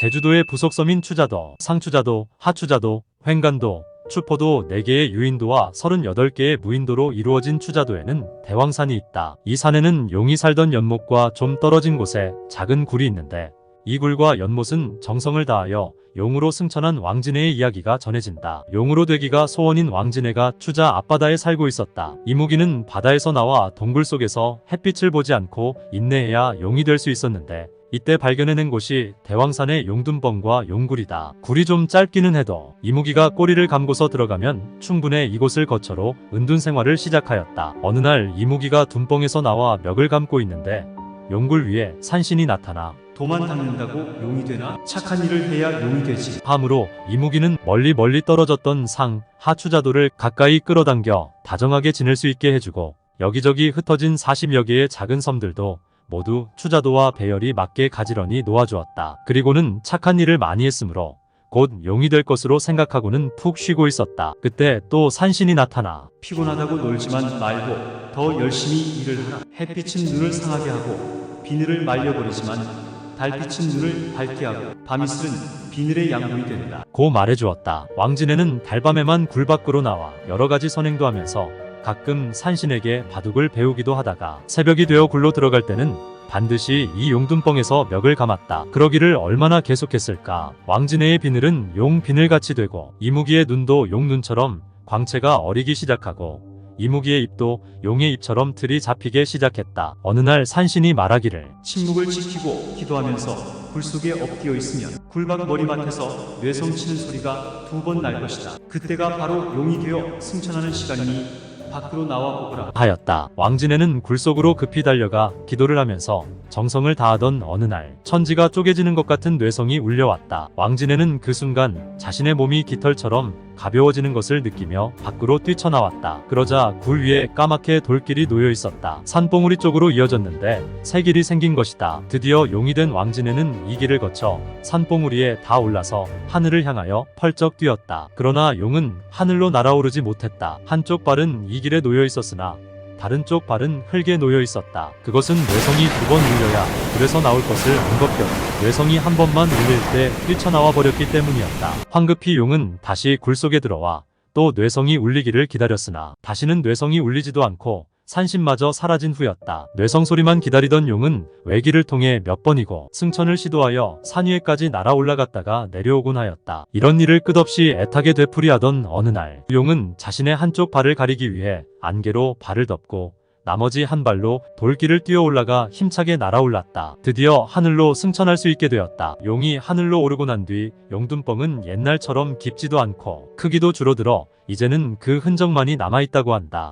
제주도의 부속섬인 추자도, 상추자도, 하추자도, 횡간도, 추포도 4개의 유인도와 38개의 무인도로 이루어진 추자도에는 대왕산이 있다. 이 산에는 용이 살던 연못과 좀 떨어진 곳에 작은 굴이 있는데 이 굴과 연못은 정성을 다하여 용으로 승천한 왕진해의 이야기가 전해진다. 용으로 되기가 소원인 왕진해가 추자 앞바다에 살고 있었다. 이무기는 바다에서 나와 동굴 속에서 햇빛을 보지 않고 인내해야 용이 될 수 있었는데 이때 발견해낸 곳이 대왕산의 용둔뻥과 용굴이다. 굴이 좀 짧기는 해도 이무기가 꼬리를 감고서 들어가면 충분해 이곳을 거처로 은둔 생활을 시작하였다. 어느 날 이무기가 둔뻥에서 나와 멱을 감고 있는데 용굴 위에 산신이 나타나 도만 닦는다고 용이 되나? 착한 일을 해야 용이 되지. 함으로 이무기는 멀리 멀리 떨어졌던 상, 하추자도를 가까이 끌어당겨 다정하게 지낼 수 있게 해주고 여기저기 흩어진 40여 개의 작은 섬들도 모두 추자도와 배열이 맞게 가지런히 놓아주었다. 그리고는 착한 일을 많이 했으므로 곧 용이 될 것으로 생각하고는 푹 쉬고 있었다. 그때 또 산신이 나타나 피곤하다고 놀지만 말고 더 열심히 일을 하라. 햇빛은 눈을 상하게 하고 비늘을 말려버리지만 달빛은 눈을 밝게 하고 밤이슬은 비늘의 양분이 된다. 고 말해주었다. 왕진에는 달밤에만 굴 밖으로 나와 여러 가지 선행도 하면서 가끔 산신에게 바둑을 배우기도 하다가 새벽이 되어 굴로 들어갈 때는 반드시 이 용둔뻥에서 멱을 감았다. 그러기를 얼마나 계속했을까. 왕진해의 비늘은 용 비늘같이 되고 이무기의 눈도 용 눈처럼 광채가 어리기 시작하고 이무기의 입도 용의 입처럼 틀이 잡히게 시작했다. 어느 날 산신이 말하기를 침묵을 지키고 기도하면서 굴 속에 엎드려 있으면 굴박 머리맡에서 뇌성 치는 소리가 두 번 날 것이다. 그때가 바로 용이 되어 승천하는 시간이니 밖으로 나와 보거라. 하였다. 왕진에는 굴 속으로 급히 달려가 기도를 하면서 정성을 다하던 어느 날 천지가 쪼개지는 것 같은 뇌성이 울려왔다. 왕진에는 그 순간 자신의 몸이 깃털처럼 가벼워지는 것을 느끼며 밖으로 뛰쳐나왔다. 그러자 굴 위에 까맣게 돌길이 놓여 있었다. 산봉우리 쪽으로 이어졌는데 새 길이 생긴 것이다. 드디어 용이 된 왕진에는 이 길을 거쳐 산봉우리에 다 올라서 하늘을 향하여 펄쩍 뛰었다. 그러나 용은 하늘로 날아오르지 못했다. 한쪽 발은 이 길에 놓여 있었으나 다른 쪽 발은 흙에 놓여 있었다. 그것은 뇌성이 두 번 울려야 그래서 나올 것을 언급했다. 뇌성이 한 번만 울릴 때 뛰쳐나와 버렸기 때문이었다. 황급히 용은 다시 굴 속에 들어와 또 뇌성이 울리기를 기다렸으나 다시는 뇌성이 울리지도 않고 산신마저 사라진 후였다. 뇌성 소리만 기다리던 용은 외기를 통해 몇 번이고 승천을 시도하여 산 위에까지 날아 올라갔다가 내려오곤 하였다. 이런 일을 끝없이 애타게 되풀이하던 어느 날 용은 자신의 한쪽 발을 가리기 위해 안개로 발을 덮고 나머지 한 발로 돌길을 뛰어 올라가 힘차게 날아올랐다. 드디어 하늘로 승천할 수 있게 되었다. 용이 하늘로 오르고 난 뒤 용둔뻥은 옛날처럼 깊지도 않고 크기도 줄어들어 이제는 그 흔적만이 남아있다고 한다.